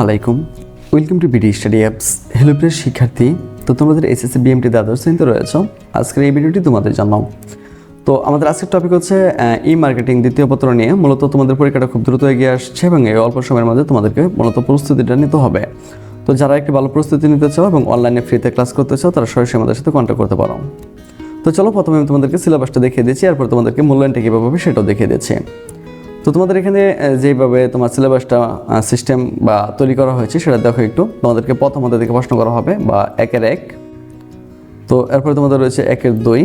আলাইকুম welcome to BD study apps hello প্রিয় শিক্ষার্থী। তো তোমাদের এসএসসি বিএমটি দ্বাদশ শ্রেণীতে রয়েছ। আজকের এই ভিডিওটি তোমাদের জন্য। তো আমাদের আজকের টপিক হচ্ছে ই মার্কেটিং দ্বিতীয় পত্র নিয়ে। মূলত তোমাদের পরীক্ষাটা খুব দ্রুত এগিয়ে আসছে এবং এই অল্প সময়ের মধ্যে তোমাদেরকে মূলত প্রস্তুতিটা নিতে হবে। তো যারা একটি ভালো প্রস্তুতি নিতে চাও এবং অনলাইনে ফ্রিতে ক্লাস করতে চাও, তারা সরাসরি আমাদের সাথে কন্ট্যাক্ট করতে পারো। তো চলো প্রথমে আমি তোমাদেরকে সিলেবাসটা দেখিয়ে দিচ্ছি, এরপর তোমাদেরকে মূল্যায়নটা কীভাবে সেটাও দেখিয়ে দিচ্ছি। তো তোমাদের এখানে যেভাবে তোমার সিলেবাসটা সিস্টেম বা তৈরি করা হয়েছে, সেটা দেখো একটু। তোমাদেরকে প্রথমত থেকে প্রশ্ন করা হবে, বা একের এক। তো এরপরে তোমাদের রয়েছে একের দুই।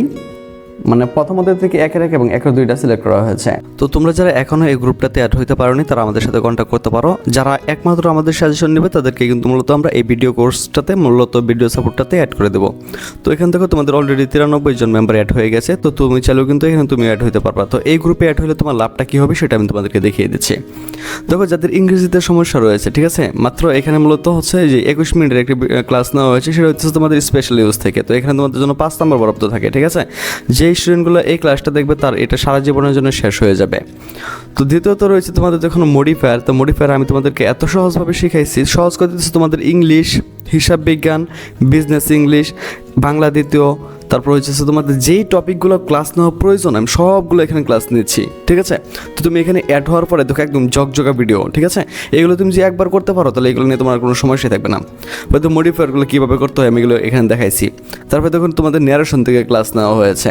মানে প্রথমত থেকে একের এক এবং একের দুইটা সিলেক্ট করা হয়েছে। তো তোমরা যারা এখনও এই গ্রুপটাতে অ্যাড হইতে পারোনি, তারা আমাদের সাথে কন্ট্যাক্ট করতে পারো। যারা একমাত্র আমাদের সাজেশন নেবে, তাদেরকে কিন্তু মূলত আমরা এই ভিডিও কোর্সটাতে মূলত ভিডিও সাপোর্টটাতে অ্যাড করে দেবো। তো এখান থেকে তোমাদের অলরেডি তিরানব্বই জন মেম্বার অ্যাড হয়ে গেছে। তো তুমি চাইলেও কিন্তু এখানে তুমি অ্যাড হতে পারবা। তো এই গ্রুপে অ্যাড হলে তোমার লাভটা কী হবে, সেটা আমি তোমাদেরকে দেখিয়ে দিচ্ছি। দেখো, যাদের ইংরেজিতে সমস্যা রয়েছে, ঠিক আছে? মাত্র এখানে মূলত হচ্ছে যে একুশ মিনিটের একটি ক্লাস নেওয়া হয়েছে, সেটা হচ্ছে তোমাদের স্পেশাল ইউজ থেকে। তো এখানে তোমাদের জন্য পাঁচ নম্বর বরাদ্দ থাকে, ঠিক আছে? যেই স্টুডেন্টগুলো এই ক্লাসটা দেখবে, তার এটা সারা জীবনের জন্য শেষ হয়ে যাবে। তো দ্বিতীয়ত রয়েছে তোমাদের যখন মডিফায়ার তো মডিফায়ার আমি তোমাদেরকে এত সহজভাবে শিখাইছি। সহজ করে দিচ্ছি তোমাদের ইংলিশ হিসাব বিজ্ঞান বিজনেস ইংলিশ বাংলা দ্বিতীয়, তারপর হচ্ছে তোমাদের যেই টপিকগুলো ক্লাস নেওয়া প্রয়োজন, আমি সবগুলো এখানে ক্লাস নিচ্ছি, ঠিক আছে? তো তুমি এখানে অ্যাড হওয়ার পরে দেখো একদম জগজগা ভিডিও ঠিক আছে? এগুলো তুমি যে একবার করতে পারো, তাহলে এগুলো নিয়ে তোমার কোনো সমস্যা থাকবে না। হয়তো মডিফায়ারগুলো কীভাবে করতে হয়, আমি এগুলো এখানে দেখাইছি। তারপরে দেখুন তোমাদের ন্যারেশন থেকে ক্লাস নেওয়া হয়েছে।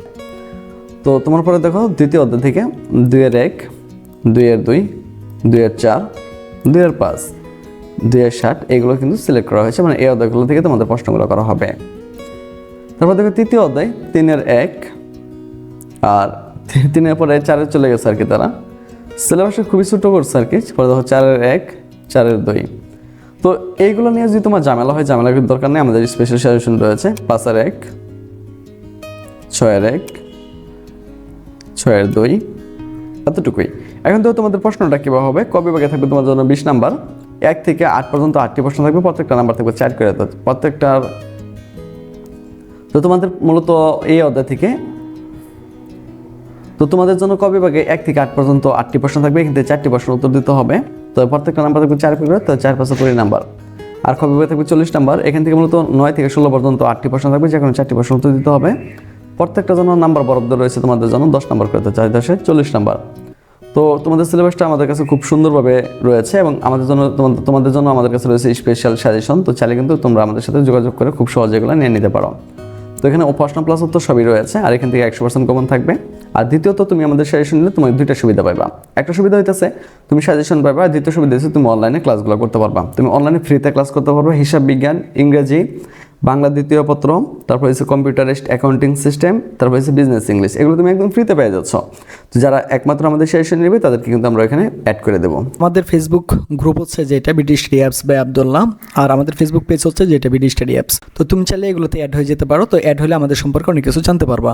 তো তোমার পরে দেখো দ্বিতীয় অধ্যায় থেকে দুইয়ের এক, দুইয়ের দুই, দুইয়ের চার, দুইয়ের পাঁচ, দুইয়ের ষাট, এগুলো কিন্তু সিলেক্ট করা হয়েছে। মানে এই অধ্যায়গুলো থেকে তোমাদের প্রশ্নগুলো করা হবে। তারপর দেখো তৃতীয় অধ্যায়, তিনের এক আর তিনের পরে চারে চলে গেছে আর কি তারা। সিলেবাসটা খুবই ছোটো করছে আর কি, পরে দেখো চারের এক, চারের দুই। তো এইগুলো নিয়ে যদি তোমার ঝামেলা হয় ঝামেলা দরকার নেই, আমাদের স্পেশাল সাজেশন রয়েছে। পাঁচের এক, ছয়ের এক ছয়ের দুই। এতটুকুই। এখন তো তোমাদের প্রশ্নটা কীভাবে হবে? কবে বিভাগে থাকবে তোমার জন্য বিশ নাম্বার। এক থেকে আট পর্যন্ত আটটি প্রশ্ন থাকবে, প্রত্যেকটা নাম্বার থাকবে চার করে। প্রত্যেকটার তো তোমাদের মূলত এই অধ্যায় থেকে তো তোমাদের জন্য কবে বিভাগে এক থেকে আট পর্যন্ত আটটি প্রশ্ন থাকবে, এখান থেকে চারটি প্রশ্ন উত্তর দিতে হবে। তো প্রত্যেকটা নাম্বার থাকবে চার করে, তো চার পাঁচশো কুড়ি নাম্বার। আর বিভাগে থাকবে চল্লিশ নাম্বার। এখান থেকে মূলত নয় থেকে ষোলো পর্যন্ত আটটি প্রশ্ন থাকবে যে কোনো চারটি প্রশ্ন উত্তর দিতে হবে। প্রত্যেকটা জন্য নাম্বার বরাদ্দ রয়েছে তোমাদের জন্য, দশ নাম্বার করে চাই দশে চল্লিশ নাম্বার। তো তোমাদের সিলেবাসটা আমাদের কাছে খুব সুন্দরভাবে রয়েছে এবং আমাদের জন্য, তোমাদের জন্য আমাদের কাছে রয়েছে স্পেশাল সাজেশন তো চাইলে কিন্তু তোমরা আমাদের সাথে যোগাযোগ করে খুব সহজে এগুলো নিয়ে নিতে পারো। তো এখানে প্রশ্ন প্লাস উত্তর সবই রয়েছে, আর এখান থেকে একশো পার্সেন্ট কমন থাকবে। আর দ্বিতীয়ত, তুমি আমাদের সাজেশন নিলে তোমার দুইটা সুবিধা পাইবা। একটা সুবিধা হইতেছে, তুমি সাজেশন পাইবা, আর দ্বিতীয় সুবিধা হচ্ছে তুমি অনলাইনে ক্লাসগুলো করতে পারবা। তুমি অনলাইনে ফ্রিতে ক্লাস করতে পারবা, হিসাব বিজ্ঞান, ইংরেজি বাংলা দ্বিতীয় পত্র তারপর হচ্ছে কম্পিউটারাইজড অ্যাকাউন্টিং সিস্টেম তারপর হচ্ছে বিজনেস ইংলিশ এগুলো তুমি একদম ফ্রিতে পেয়ে যাচ্ছ। তো যারা একমাত্র আমাদের সেশন নেবে তাদেরকে কিন্তু আমরা এখানে অ্যাড করে দেবো। আমাদের ফেসবুক গ্রুপ হচ্ছে যেটা BD study apps by Abdullah আর আমাদের ফেসবুক পেজ হচ্ছে যেটা বিডি স্টাডি অ্যাপস তো তুমি চাইলে এগুলোতে অ্যাড হয়ে যেতে পারো। তো অ্যাড হলে আমাদের সম্পর্কে অনেক কিছু জানতে পারবা।